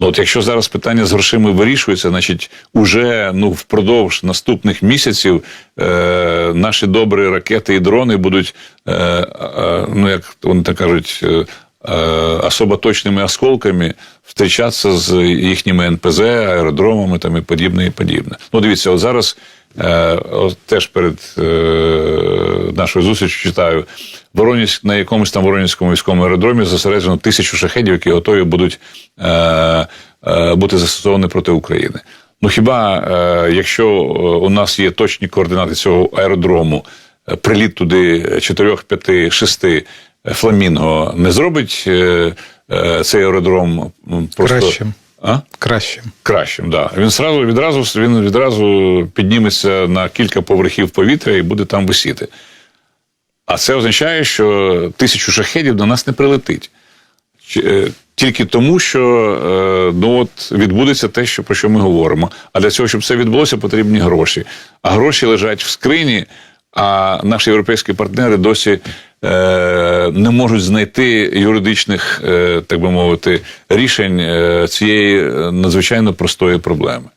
Ну, от якщо зараз питання з грошима вирішується, значить, уже ну впродовж наступних місяців е, наші добрі ракети і дрони будуть, е, е, ну як вони так кажуть, е, е, особо точними осколками зустрічатися з їхніми НПЗ, аеродромами там і подібне, і подібне. Ну, дивіться, от зараз е, от теж перед е, нашою зустрічю читаю. Воронезь, на якомусь там Воронезькому військовому аеродромі зосереджено тисячу шахедів, які готові будуть е, е, бути застосовані проти України. Ну хіба е, якщо е, у нас є точні координати цього аеродрому, е, приліт туди 4, 5, 6 фламінго не зробить е, е, цей аеродром просто Кращим. А? Кращим. кращим. Да. Він зразу відразу він відразу підніметься на кілька поверхів повітря і буде там висіти. А це означає, що тисячу шахедів до нас не прилетить. Е, Тільки тому, що е, ну от відбудеться те, що про що ми говоримо. А для цього, щоб це відбулося, потрібні гроші. А гроші лежать в скрині, а наші європейські партнери досі е, не можуть знайти юридичних, е, так би мовити, рішень е, цієї надзвичайно простої проблеми.